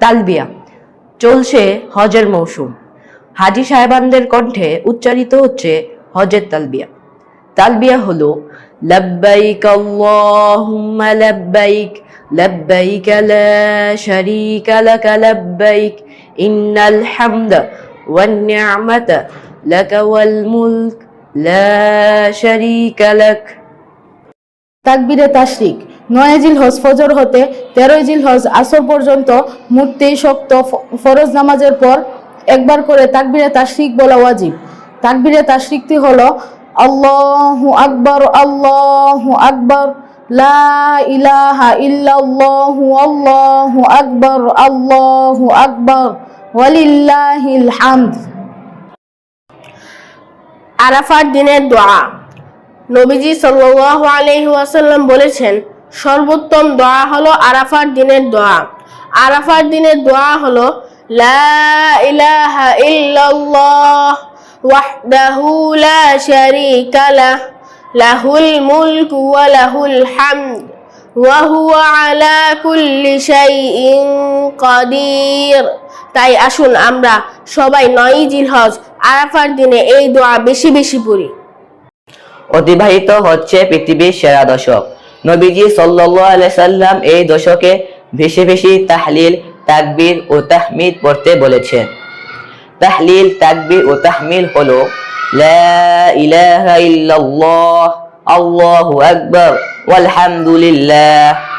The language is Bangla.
তালবিয়া। চলছে হজের মৌসুম। হাজি সাহেবানদের কণ্ঠে উচ্চারিত হচ্ছে হজের তালবিয়া। তালবিয়া হলো, লব্বাইক আল্লাহুম্মা লব্বাইক লব্বাইক লা শারীকা লাক লব্বাইক, ইন্নাল হামদা ওয়ান নি'মাতা লাক ওয়াল মুলক, লা শারীকা লাক। তাকবিরে তাশরিক। নয় জিল হজ ফজর হতে তেরোই জিল হজ আসর পর্যন্ত মূর্তি শক্ত ফরজ নামাজের পর একবার করে তাকবিরে তাশরিক বলা ওয়াজিব। তাকবিরে তাশরিকটি হলো, আল্লাহু আকবার, আল্লাহু আকবর, লা আকবার আকবার হামদ। আরাফার দিনের দোয়া। নবীজি সাল্লাল্লাহু আলাইহি ওয়াসাল্লাম বলেছেন, সর্বোত্তম দোয়া হলো আরাফার দিনের দোয়া। আরাফার দিনের দোয়া হলো লাহুল লাহুল তাই আসুন আমরা সবাই নয়ই জিলহজ আরাফার দিনে এই দোয়া বেশি বেশি পড়ি। অতিবাহিত হচ্ছে পৃথিবীর সেরা দশক নবীজি সাল্লাল্লাহু সাল্লাম এই দশকে ভেসে বেশি তাহলিল, তাকবির ও তাহমিদ পড়তে বলেছেন। তাহলিল, তাকবির ও তাহমিল হলো, লা ইলাহা ইল্লাল্লাহ, আল্লাহু আকবার, ওয়ালহামদুলিল্লাহ।